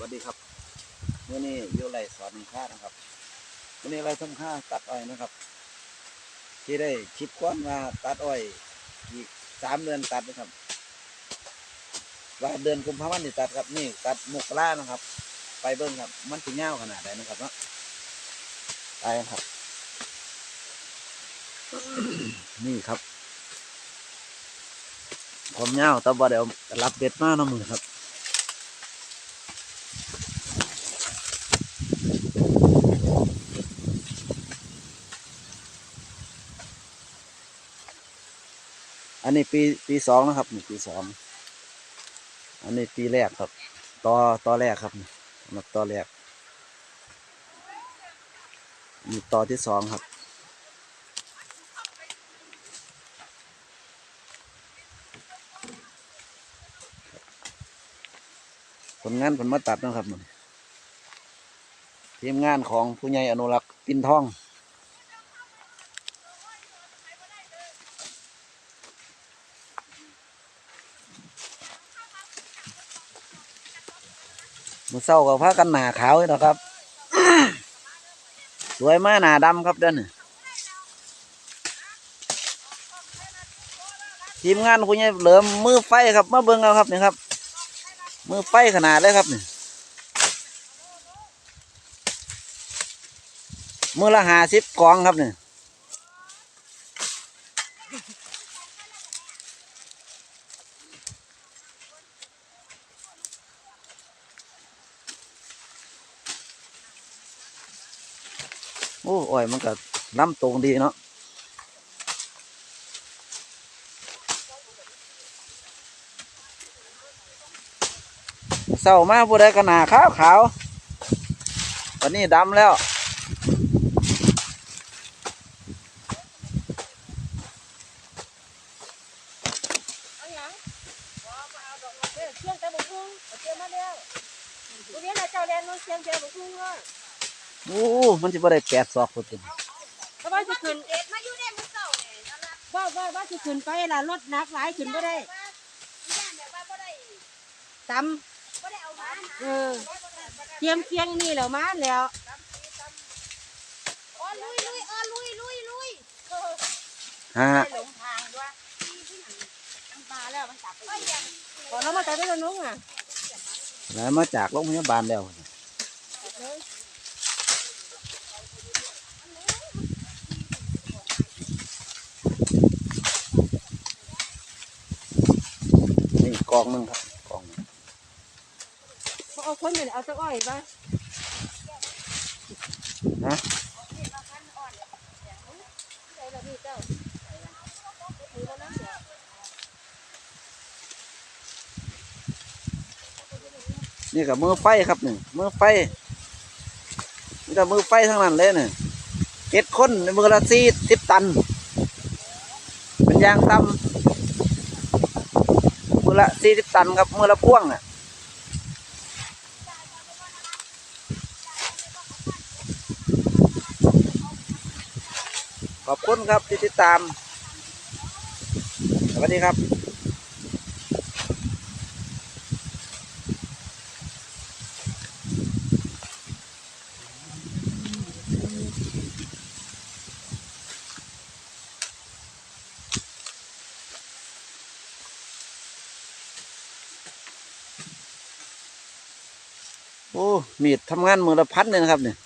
วัสดีครับมื่อนี้อยู่ไรสอนค่านะครับมื่อนี้ไรทำค่าตัดอ้อยนะครับ ที่ได้คิดก้อนมาตัดอ้อยอีกสามเดือนตัดนะครับ ว่าเดือนกุมภาพันธ์ที่ตัดครับนี่ตัดมกรานะครับ ไปเบิ้งครับ มันถึงเงาวขนาดไหนนะครับเนาะไปครับ นี่ครับผมเงาวแต่ว่าเดี๋ยวรับเบ็ดมาเนาะมือครับ อันนี้ปีปีสองนะครับนี่ปีสองอันนี้ปีแรกครับต่อต่อแรกครับนับต่อแรกนี่ต่อที่สองครับ ผลงานผลมาตัดนะครับมัน ทีมงานของผู้ใหญ่อนุรักษ์ปินทองมันเศร้ากับผ้ากันหนาขาวเลยนะครับ สวยมากหนาดำครับเด้นทีมงานคุณยายเหลิมมือไฟครับมาเบิ่งเอาครับนี่ครับ มือไฟขนาดเลยครับนี่ มือละหาสิบกองครับเนี่ยโอ้อ้อยมันก็น้ำตรงดีเนาะเศร้ามากผู้ใดก็หนาขาวขาวตอนนี้ดำแล้ว เอาห ยังบ่มาเอาดอกมะเขือเชียงแต่บุกุ้งเอาเชียงมาแล้วกูเรียนให้เจ้าเรียนนู้นเชียงแต่บุกุ้งว่าโอ้ มันจะบ่ได้แปดศอกคนติเพราะว่าจะขึ้นเอ็ดมาอยู่ในมือเก่าเนี่ยนั่นล่ะว่าว่าว่าจะขึ้นไปล่ะรถหนักหลายขึ้นบ่ได้ว่าย่านแบบว่าบ่ได้ตบ่ได้เอามาำเออเทียมเคียงนี่แล้วมาแล้วอ๋อลุยลุยอ๋อลุยลุยลุย ฮะหลงทางด้วยมันมา แล้วมันจับไปยังพอเรามาแต่ได้แล้วนุ้งอะแล้วมาจากโรงพยาบาลแล้วนี่กองหนึงครับกองหนึ่งพอเอาคนไปเอาตะอ้อยไปฮะ นี่กับมือไฟครับหนึ่งมือไฟนี่กับมือไฟทั้งนั้นเลยเนี่ยเจ็ดคนในมือละสี่สิบตัน เป็นยางต่ำมือละสี่สิบตันครับมือละพ่วงอะขอบคุณครับที่ติดตาม สวัสดีครับ โอ้มีดทำงานมือละพันเลยนะครับเนี่ย